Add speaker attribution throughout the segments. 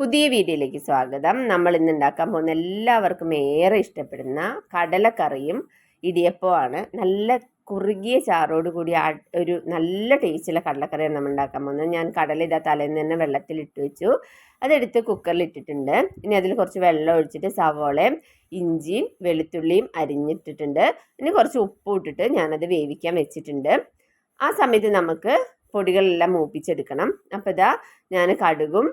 Speaker 1: പുതിയ വീഡിയോയിലേക്ക് സ്വാഗതം. നമ്മൾ ഇന്ന് ഉണ്ടാക്കാൻ പോകുന്ന എല്ലാവർക്കും ഏറെ ഇഷ്ടപ്പെടുന്ന കടലക്കറിയും ഇടിയപ്പമാണ് നല്ല കുറുകിയ ചാറോട് കൂടി ഒരു നല്ല ടേസ്റ്റുള്ള കടലക്കറിയാണ് നമ്മൾ ഉണ്ടാക്കാൻ പോകുന്നത്. ഞാൻ കടല ഇതാ തലേന്ന് തന്നെ വെള്ളത്തിൽ ഇട്ട് വെച്ചു. അതെടുത്ത് കുക്കറിൽ ഇട്ടിട്ടുണ്ട്. ഇനി അതിൽ കുറച്ച് വെള്ളം ഒഴിച്ചിട്ട് സവോളയും ഇഞ്ചിയും വെളുത്തുള്ളിയും അരിഞ്ഞിട്ടിട്ടുണ്ട്. ഇനി കുറച്ച് ഉപ്പും ഇട്ടിട്ട് ഞാനത് വേവിക്കാൻ വെച്ചിട്ടുണ്ട്. ആ സമയത്ത് നമുക്ക് പൊടികളെല്ലാം മൂപ്പിച്ചെടുക്കണം. അപ്പോൾ ഇതാ ഞാൻ കടുകും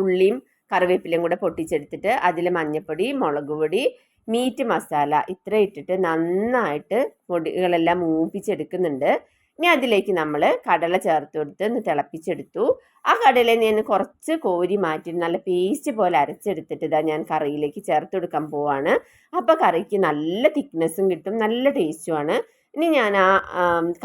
Speaker 1: ഉള്ളിയും കറിവേപ്പിലയും കൂടെ പൊട്ടിച്ചെടുത്തിട്ട് അതിൽ മഞ്ഞൾപ്പൊടി മുളക് പൊടി മീറ്റ് മസാല ഇത്ര ഇട്ടിട്ട് നന്നായിട്ട് പൊടികളെല്ലാം മൂപ്പിച്ചെടുക്കുന്നുണ്ട്. ഇനി അതിലേക്ക് നമ്മൾ കടല ചേർത്ത് കൊടുത്ത് ഒന്ന് തിളപ്പിച്ചെടുത്തു. ആ കടലയിൽ ഞാൻ കുറച്ച് കോരി മാറ്റി നല്ല പേസ്റ്റ് പോലെ അരച്ചെടുത്തിട്ട് ഇതാ ഞാൻ കറിയിലേക്ക് ചേർത്ത് കൊടുക്കാൻ പോവാണ്. അപ്പോൾ കറിക്ക് നല്ല തിക്നെസ്സും കിട്ടും നല്ല ടേസ്റ്റുമാണ് ഇനി ഞാൻ ആ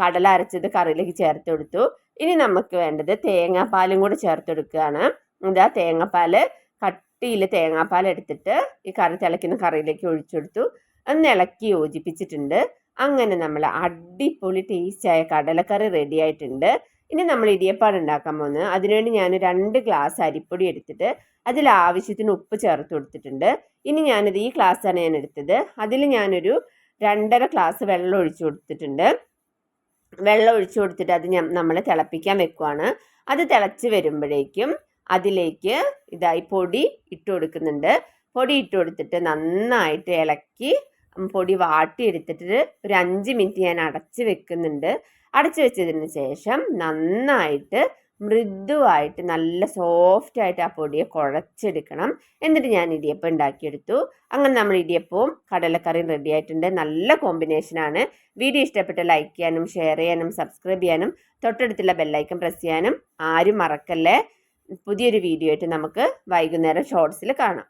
Speaker 1: കടല അരച്ചത് കറിയിലേക്ക് ചേർത്ത് കൊടുത്തു. ഇനി നമുക്ക് വേണ്ടത് തേങ്ങാപ്പാലും കൂടെ ചേർത്ത് കൊടുക്കുകയാണ്. ഇതാ തേങ്ങാപ്പാൽ കട്ടിയിൽ തേങ്ങാപ്പാൽ എടുത്തിട്ട് ഈ കറി തിളയ്ക്കുന്ന കറിയിലേക്ക് ഒഴിച്ചെടുത്തു ഒന്ന് ഇളക്കി യോജിപ്പിച്ചിട്ടുണ്ട്. അങ്ങനെ നമ്മൾ അടിപൊളി ടേസ്റ്റായ കടലക്കറി റെഡി ആയിട്ടുണ്ട്. ഇനി നമ്മൾ ഇടിയപ്പാട് ഉണ്ടാക്കാൻ പോകുന്നത്. അതിനുവേണ്ടി ഞാൻ രണ്ട് ഗ്ലാസ് അരിപ്പൊടി എടുത്തിട്ട് അതിൽ ആവശ്യത്തിന് ഉപ്പ് ചേർത്ത് കൊടുത്തിട്ടുണ്ട്. ഇനി ഞാനത് ഈ ഗ്ലാസ്സാണ് ഞാൻ എടുത്തത്. അതിൽ ഞാനൊരു രണ്ടര ഗ്ലാസ് വെള്ളം ഒഴിച്ചു കൊടുത്തിട്ടുണ്ട്. വെള്ളം ഒഴിച്ചു കൊടുത്തിട്ട് അത് നമ്മൾ തിളപ്പിക്കാൻ വെക്കുവാണ്. അത് തിളച്ച് വരുമ്പോഴേക്കും അതിലേക്ക് ഇതായി പൊടി ഇട്ട് കൊടുക്കുന്നുണ്ട്. പൊടി ഇട്ട് കൊടുത്തിട്ട് നന്നായിട്ട് ഇളക്കി പൊടി വാട്ടി വാട്ടിയെടുത്തിട്ട് ഒരു അഞ്ച് മിനിറ്റ് ഞാൻ അടച്ച് വെക്കുന്നുണ്ട്. അടച്ചു വെച്ചതിന് ശേഷം നന്നായിട്ട് മൃദുവായിട്ട് നല്ല സോഫ്റ്റ് ആയിട്ട് ആ പൊടിയെ കുഴച്ചെടുക്കണം. എന്നിട്ട് ഞാൻ ഇടിയപ്പം ഉണ്ടാക്കിയെടുത്തു. അങ്ങനെ നമ്മൾ ഇടിയപ്പവും കടലക്കറിയും റെഡി ആയിട്ടുണ്ട്. നല്ല കോമ്പിനേഷനാണ് വീഡിയോ ഇഷ്ടപ്പെട്ട് ലൈക്ക് ചെയ്യാനും ഷെയർ ചെയ്യാനും സബ്സ്ക്രൈബ് ചെയ്യാനും തൊട്ടടുത്തുള്ള ബെല്ലൈക്കൺ പ്രസ് ചെയ്യാനും ആരും മറക്കല്ലേ? പുതിയൊരു വീഡിയോ ആയിട്ട് നമുക്ക് വൈകുന്നേരം ഷോർട്സിൽ കാണാം.